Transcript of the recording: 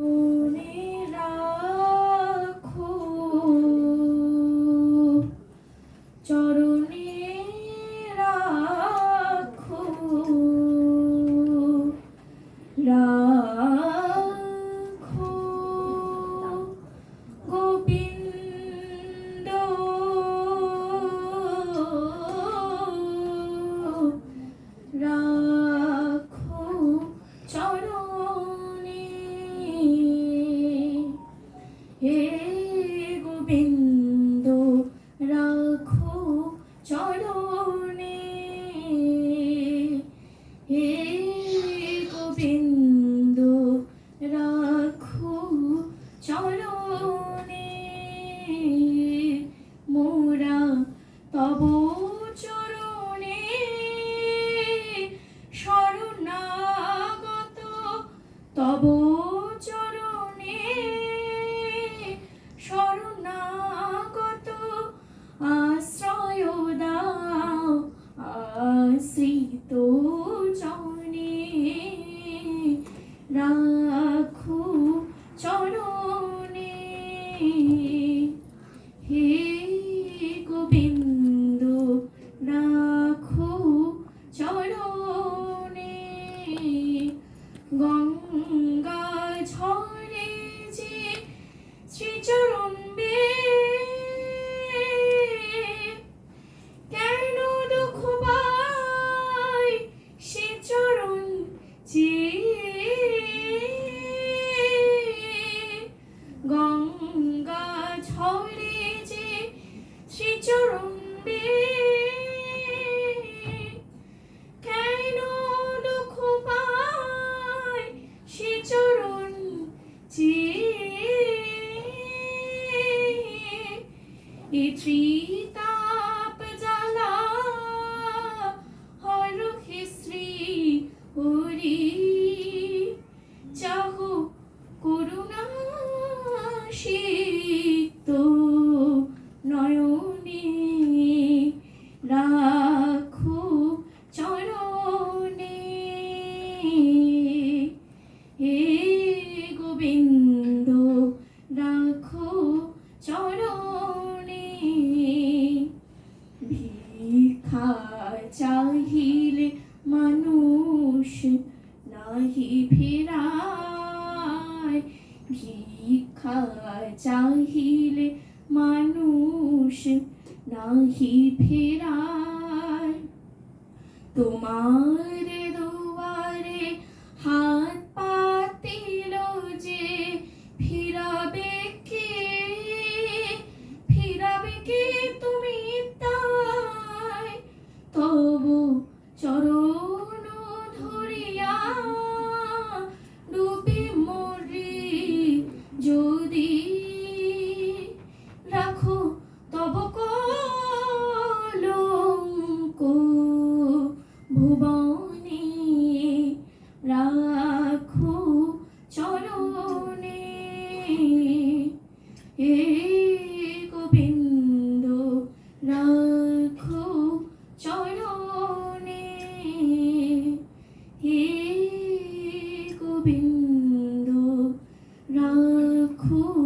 Ooh. তব চরণে শরণাগত তব চরণে শরণাগত আশ্রয় দাও আশ্রিত জনে রাখো এ ত্রিতাপ জ্বালা শ্রী হরি। চাহ করুণা সিক্ত নয়নে রাখো চরণে। ফেরায় ভিক্ষা চাহিলে মানুষ নাহি ফেরায়। তোমার ভুবনে রাখো চরণে। এ গোবিন্দ রাখো চরণে। হে গোবিন্দ রাখো